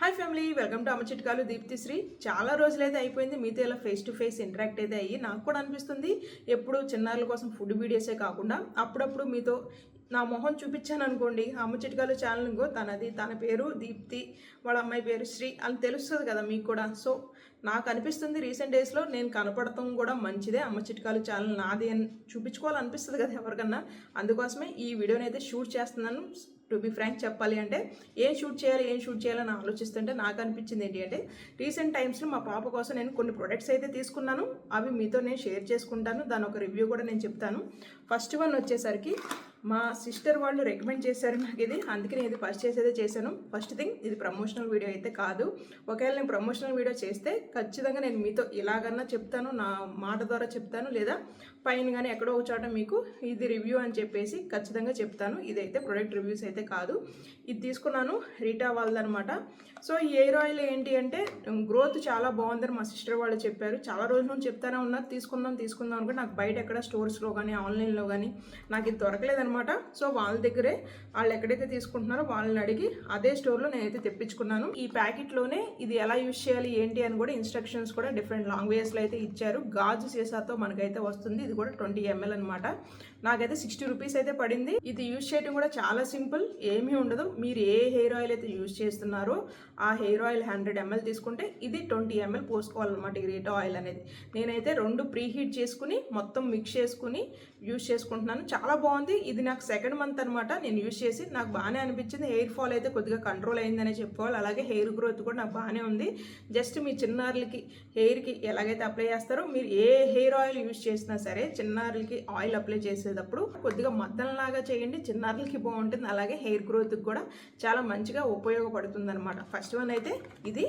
Hi family welcome to అమ్మ చిట్కాలు దీప్తి శ్రీ చాలా రోజులైతే అయిపోయింది. మీతో ఇలా ఫేస్ టు ఫేస్ ఇంటరాక్ట్ అయితే అయ్యి నాకు కూడా అనిపిస్తుంది. ఎప్పుడు చిన్నారుల కోసం ఫుడ్ వీడియోసే కాకుండా అప్పుడప్పుడు మీతో నా మొహం చూపించాను అనుకోండి అమ్మ చిట్కాలు ఛానల్ ఇంకో తనది తన పేరు దీప్తి వాళ్ళ అమ్మాయి పేరు శ్రీ అని తెలుస్తుంది కదా మీకు కూడా. సో నాకు అనిపిస్తుంది రీసెంట్ డేస్లో నేను కనపడటం కూడా మంచిదే. అమ్మ చిట్కాలు ఛానల్ నాది అని చూపించుకోవాలనిపిస్తుంది కదా ఎవరికన్నా. అందుకోసమే ఈ వీడియోని అయితే షూట్ చేస్తున్నాను. టు బి ఫ్రాంక్ చెప్పాలి అంటే ఏం షూట్ చేయాలి ఏం షూట్ చేయాలని ఆలోచిస్తుంటే నాకు అనిపించింది ఏంటి అంటే రీసెంట్ టైమ్స్లో మా పాప కోసం నేను కొన్ని ప్రొడక్ట్స్ అయితే తీసుకున్నాను. అవి మీతో నేను షేర్ చేసుకుంటాను. దాని ఒక రివ్యూ కూడా నేను చెప్తాను. ఫస్ట్ వన్ వచ్చేసరికి మా సిస్టర్ వాళ్ళు రికమెండ్ చేశారు నాకు ఇది. అందుకే నేను ఇది ఫస్ట్ చేసేదే చేశాను. ఫస్ట్ థింగ్ ఇది ప్రమోషనల్ వీడియో అయితే కాదు. ఒకవేళ నేను ప్రమోషనల్ వీడియో చేస్తే ఖచ్చితంగా నేను మీతో ఇలాగన్నా చెప్తాను నా మాట ద్వారా చెప్తాను లేదా పైన కానీ ఎక్కడో ఒక చోట మీకు ఇది రివ్యూ అని చెప్పేసి ఖచ్చితంగా చెప్తాను. ఇదైతే ప్రొడక్ట్ రివ్యూస్ అయితే కాదు. ఇది తీసుకున్నాను రీటా వాళ్ళదనమాట. సో ఈ ఎయిర్ ఆయిల్ ఏంటి అంటే గ్రోత్ చాలా బాగుందని మా సిస్టర్ వాళ్ళు చెప్పారు. చాలా రోజుల నుంచి చెప్తానే ఉన్నారు తీసుకుందాం తీసుకుందాం అనుకుంటే నాకు బయట ఎక్కడ స్టోర్స్లో కానీ ఆన్లైన్లో కానీ నాకు ఇది దొరకలేదనమాట. సో వాళ్ళ దగ్గరే వాళ్ళు ఎక్కడైతే తీసుకుంటున్నారో వాళ్ళని అడిగి అదే స్టోర్లో నేనైతే తెప్పించుకున్నాను. ఈ ప్యాకెట్లోనే ఇది ఎలా యూజ్ చేయాలి ఏంటి అని కూడా ఇన్స్ట్రక్షన్స్ కూడా డిఫరెంట్ లాంగ్వేజ్లో అయితే ఇచ్చారు. గాజు సీసాతో మనకైతే వస్తుంది. ఇది కూడా ట్వంటీ ఎంఎల్ అనమాట నాకైతే సిక్స్టీ రూపీస్ అయితే పడింది. ఇది యూజ్ చేయడం కూడా చాలా సింపుల్ ఏమీ ఉండదు. మీరు ఏ హెయిర్ ఆయిల్ అయితే యూజ్ చేస్తున్నారో ఆ హెయిర్ ఆయిల్ హండ్రెడ్ ఎంఎల్ తీసుకుంటే ఇది ట్వంటీ ఎంఎల్ పోసుకోవాలన్నమాట ఈ రేట్ ఆయిల్ అనేది. నేనైతే రెండు ప్రీ హీట్ చేసుకుని మొత్తం మిక్స్ చేసుకుని యూజ్ చేసుకుంటున్నాను. చాలా బాగుంది. ఇది నాకు సెకండ్ మంత్ అనమాట నేను యూజ్ చేసి నాకు బాగానే అనిపించింది. హెయిర్ ఫాల్ అయితే కొద్దిగా కంట్రోల్ అయిందనే చెప్పుకోవాలి. అలాగే హెయిర్ గ్రోత్ కూడా నాకు బాగానే ఉంది. జస్ట్ మీ చిన్నారులకి హెయిర్కి ఎలాగైతే అప్లై చేస్తారో మీరు ఏ హెయిర్ ఆయిల్ యూజ్ చేసినా సరే చిన్నారులకి ఆయిల్ అప్లై చేసి చేసేటప్పుడు కొద్దిగా మద్దనలాగా చేయండి చిన్నారులకి బాగుంటుంది అలాగే హెయిర్ గ్రోత్కి కూడా చాలా మంచిగా ఉపయోగపడుతుంది అనమాట ఫస్ట్ వన్ అయితే ఇది.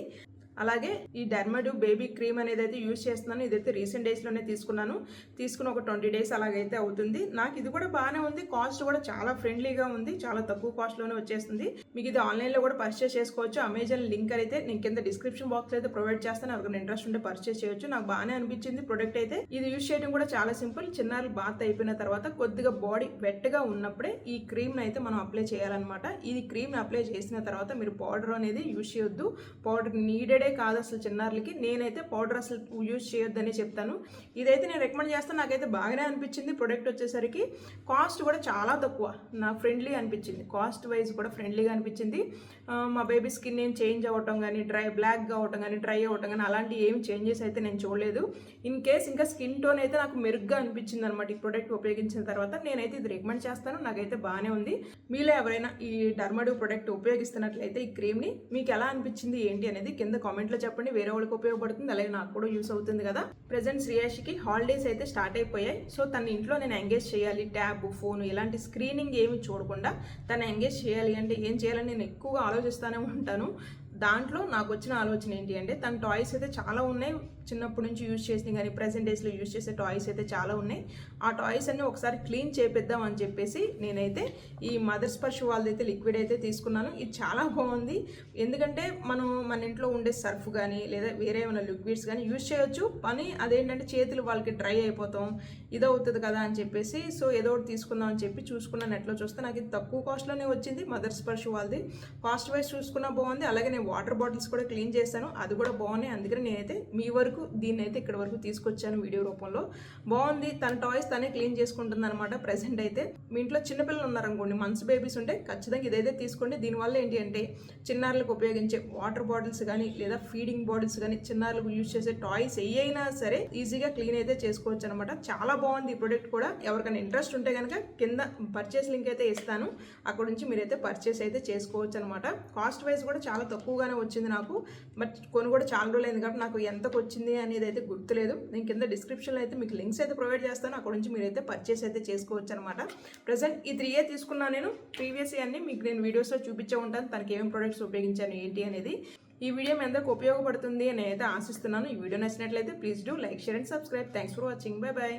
అలాగే ఈ డర్మడు బేబీ క్రీమ్ అనేది అయితే యూజ్ చేస్తున్నాను. ఇదైతే రీసెంట్ డేస్లోనే తీసుకున్నాను. తీసుకుని ఒక ట్వంటీ డేస్ అలాగైతే అవుతుంది. నాకు ఇది కూడా బాగానే ఉంది. కాస్ట్ కూడా చాలా ఫ్రెండ్లీగా ఉంది. చాలా తక్కువ కాస్ట్లోనే వచ్చేస్తుంది. మీకు ఇది ఆన్లైన్లో కూడా పర్చేస్ చేసుకోవచ్చు. అమెజాన్ లింక్ అయితే నేను కింద డిస్క్రిప్షన్ బాక్స్ అయితే ప్రొవైడ్ చేస్తాను. ఎవరికైనా ఇంట్రెస్ట్ ఉంటే పర్చేస్ చేయొచ్చు. నాకు బాగానే అనిపించింది ప్రొడక్ట్ అయితే. ఇది యూజ్ చేయడం కూడా చాలా సింపుల్ చిన్నారులు బాత్ అయిపోయిన తర్వాత కొద్దిగా బాడీ వెట్గా ఉన్నప్పుడే ఈ క్రీమ్ని అయితే మనం అప్లై చేయాలన్నమాట. ఈ క్రీమ్ అప్లై చేసిన తర్వాత మీరు పౌడర్ అనేది యూజ్ చేయొద్దు. పౌడర్ నీడెడ్ కాదు అసలు చిన్నారులకి. నేనైతే పౌడర్ అసలు యూజ్ చేయొద్దని చెప్తాను. ఇదైతే నేను రికమెండ్ చేస్తాను నాకైతే బాగానే అనిపించింది ప్రొడక్ట్ వచ్చేసరికి. కాస్ట్ కూడా చాలా తక్కువ. నా ఫ్రెండ్లీ అనిపించింది. కాస్ట్ వైజ్ కూడా ఫ్రెండ్లీగా అనిపించింది. మా బేబీ స్కిన్ ఏం చేంజ్ అవ్వటం కానీ డ్రై బ్లాక్గా అవ్వటం కానీ డ్రై అవ్వటం కానీ అలాంటి ఏం చేంజెస్ అయితే నేను చూడలేదు. ఇన్ కేస్ ఇంకా స్కిన్ టోన్ అయితే నాకు మెరుగ్గా అనిపించింది అనమాట ఈ ప్రొడక్ట్ ఉపయోగించిన తర్వాత నేనైతే ఇది రికమెండ్ చేస్తాను. నాకైతే బాగానే ఉంది. మీలో ఎవరైనా ఈ డర్మడు ప్రొడక్ట్ ఉపయోగిస్తున్నట్లయితే ఈ క్రీమ్ని మీకు ఎలా అనిపించింది ఏంటి అనేది కింద కామెంట్లో చెప్పండి. వేరే వాళ్ళకి ఉపయోగపడుతుంది అలాగే నాకు కూడా యూస్ అవుతుంది కదా. ప్రజెంట్ శ్రేయాషికి హాలిడేస్ అయితే స్టార్ట్ అయిపోయాయి. సో తన ఇంట్లో నేను ఎంగేజ్ చేయాలి. ట్యాబ్ ఫోన్ ఇలాంటి స్క్రీనింగ్ ఏమి చూడకుండా తను ఎంగేజ్ చేయాలి అంటే ఏం చేయాలని నేను ఎక్కువగా ఆలోచిస్తూనే ఉంటాను దాంట్లో నాకు వచ్చిన ఆలోచన ఏంటి అంటే తన టాయ్స్ అయితే చాలా ఉన్నాయి. చిన్నప్పటి నుంచి యూజ్ చేసిన కానీ ప్రజెంట్ డేస్లో యూజ్ చేసే టాయ్స్ అయితే చాలా ఉన్నాయి. ఆ టాయ్స్ అన్నీ ఒకసారి క్లీన్ చేపిద్దాం అని చెప్పేసి నేనైతే ఈ మదర్ స్పర్శ వాళ్ళదైతే లిక్విడ్ అయితే తీసుకున్నాను. ఇది చాలా బాగుంది. ఎందుకంటే మనం మన ఇంట్లో ఉండే సర్ఫ్ కానీ లేదా వేరే ఏమైనా లిక్విడ్స్ కానీ యూజ్ చేయొచ్చు. పని అదేంటంటే చేతులు వాళ్ళకి డ్రై అయిపోతాం ఇదవుతుంది కదా అని చెప్పేసి సో ఏదో ఒకటి తీసుకుందాం అని చెప్పి చూసుకున్న నెట్లో చూస్తే నాకు ఇది తక్కువ కాస్ట్లోనే వచ్చింది మదర్ స్పర్శ వాళ్ళది. కాస్ట్ వైజ్ చూసుకున్నా బాగుంది. అలాగే నేను వాటర్ బాటిల్స్ కూడా క్లీన్ చేశాను. అది కూడా బాగున్నాయి. అందుకని నేనైతే మీ వరకు దీన్ని అయితే ఇక్కడ వరకు తీసుకొచ్చాను వీడియో రూపంలో. బాగుంది. తన టాయ్స్ తనే క్లీన్ చేసుకుంటుంది అనమాట ప్రెసెంట్ అయితే. మీ ఇంట్లో చిన్నపిల్లలు ఉన్నారనుకోండి మంత్స్ బేబీస్ ఉంటే ఖచ్చితంగా ఇదైతే తీసుకోండి. దీనివల్ల ఏంటి అంటే చిన్నారులకు ఉపయోగించే వాటర్ బాటిల్స్ కానీ లేదా ఫీడింగ్ బాటిల్స్ కానీ చిన్నారులకు యూజ్ చేసే టాయ్స్ ఏ అయినా సరే ఈజీగా క్లీన్ అయితే చేసుకోవచ్చు అనమాట చాలా బాగుంది ఈ ప్రొడక్ట్ కూడా. ఎవరికైనా ఇంట్రెస్ట్ ఉంటే కనుక కింద పర్చేస్ లింక్ అయితే ఇస్తాను. అక్కడ నుంచి మీరైతే పర్చేస్ అయితే చేసుకోవచ్చు అనమాట కాస్ట్ వైజ్ కూడా చాలా తక్కువగానే వచ్చింది నాకు. బట్ కొన్ని కూడా చాలా రోజులు అయింది కాబట్టి నాకు ఎంతకు వచ్చింది అనేది అయితే గుర్తులేదు. నేను కింద డిస్క్రిప్షన్లో అయితే మీకు లింక్స్ అయితే ప్రొవైడ్ చేస్తాను. అక్కడ నుంచి మీరైతే పర్చేస్ అయితే చేసుకోవచ్చు అనమాట ప్రజెంట్ ఈ త్రీ ఏ తీసుకున్నా నేను. ప్రీవియస్ అన్ని మీకు నేను వీడియోస్లో చూపించే ఉంటాను. తనకి ఏమేమి ప్రొడక్ట్స్ ఉపయోగించాను ఏంటి అనేది. ఈ వీడియో మీ అందరికి ఉపయోగపడుతుంది అని అయితే ఆశిస్తున్నాను. ఈ వీడియో నచ్చినట్లయితే please do like share and subscribe thanks for watching bye bye